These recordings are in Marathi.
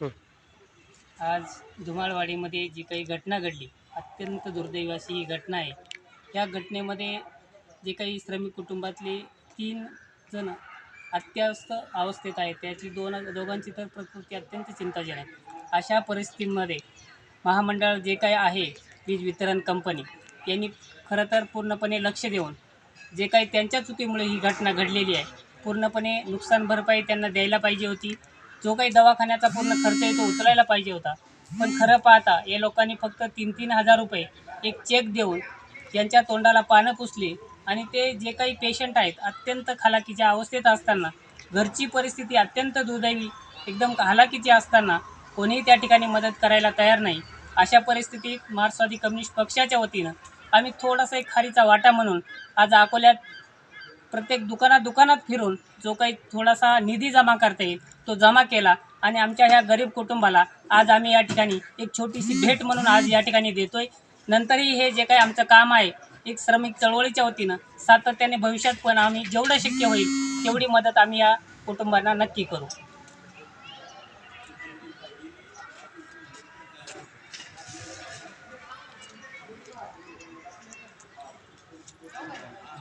आज धुमाळवाडीमध्ये जी काही घटना घडली अत्यंत दुर्दैवी ही घटना आहे. या घटनेमध्ये जे काही श्रमिक कुटुंबातले तीन जण अत्यवस्थ अवस्थेत आहेत त्याची दोन दोघांची तर प्रकृती अत्यंत चिंताजनक आहे. अशा परिस्थितीमध्ये महामंडळ जे काही आहे वीज वितरण कंपनी यांनी खरं तर पूर्णपणे लक्ष देऊन जे काही त्यांच्या चुकीमुळे ही घटना घडलेली आहे पूर्णपणे नुकसान भरपाई त्यांना द्यायला पाहिजे होती. जो काही दवाखान्याचा पूर्ण खर्च आहे तो उचलायला पाहिजे होता. पण खरं पाहता या लोकांनी फक्त तीन तीन हजार रुपये एक चेक देऊन यांच्या तोंडाला पानं पुसली आणि ते जे काही पेशंट आहेत अत्यंत खालाकीच्या अवस्थेत असताना घरची परिस्थिती अत्यंत दुर्दैवी एकदम हालाकीची असताना कोणीही त्या ठिकाणी मदत करायला तयार नाही. अशा परिस्थितीत मार्क्सवादी कम्युनिस्ट पक्षाच्या वतीनं आम्ही थोडासा एक खारीचा वाटा म्हणून आज अकोल्यात प्रत्येक दुकानात दुकानात फिरून जो काही थोडासा निधी जमा करता येईल तो जमा केला आणि आमच्या ह्या गरीब कुटुंबाला आज आम्ही या ठिकाणी एक छोटीशी भेट म्हणून आज या ठिकाणी देतोय. नंतरही हे जे काही आमचं काम आहे एक श्रमिक चळवळीच्या वतीनं सातत्याने भविष्यात पण आम्ही जेवढं शक्य होईल तेवढी मदत आम्ही या कुटुंबांना नक्की करू.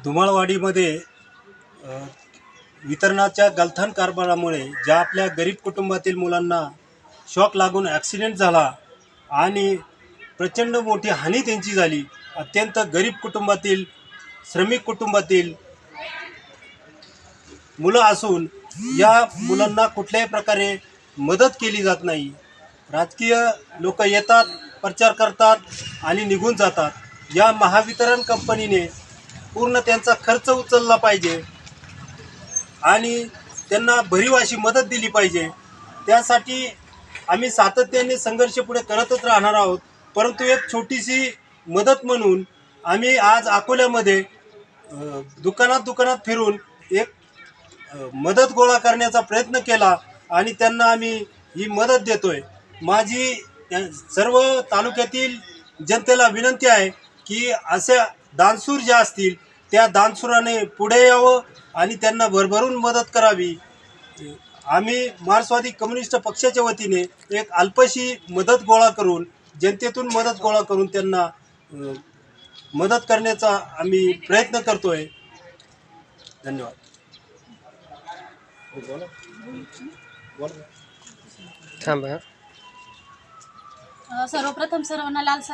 धुमाळवाडीमध्ये वितरणाच्या गलथान कारभारामुळे ज्या आपल्या गरीब कुटुंबातील मुलांना शॉक लागून ॲक्सिडेंट झाला आणि प्रचंड मोठी हानी त्यांची झाली अत्यंत गरीब कुटुंबातील श्रमिक कुटुंबातील मुलं असून या मुलांना कुठल्याही प्रकारे मदत केली जात नाही. राजकीय लोक येतात प्रचार करतात आणि निघून जातात. या महावितरण कंपनीने पूर्ण त्यांचा खर्च उचलला पाहिजे. आणि त्यांना भरीव अशी मदत दिली पाहिजे. त्यासाठी आम्ही सातत्याने संघर्ष पुढे करतच राहणार आहोत. परंतु एक छोटीशी मदत म्हणून आम्ही आज अकोल्यामध्ये दुकानात दुकानात फिरून एक मदत गोळा करण्याचा प्रयत्न केला आणि त्यांना आम्ही ही मदत देतोय. माझी सर्व तालुक्यातील जनतेला विनंती आहे की असे दानसूर ज्या असतील त्या दानसुराने पुढे यावं आणि त्यांना भरभरून मदत करावी. आम्ही मार्क्सवादी कम्युनिस्ट पक्षाच्या वतीने एक अल्पशी मदत गोळा करून जनतेतून मदत गोळा करून त्यांना मदत करण्याचा आम्ही प्रयत्न करतोय. धन्यवाद. सर्वप्रथम सर्वांना लाल सलाम.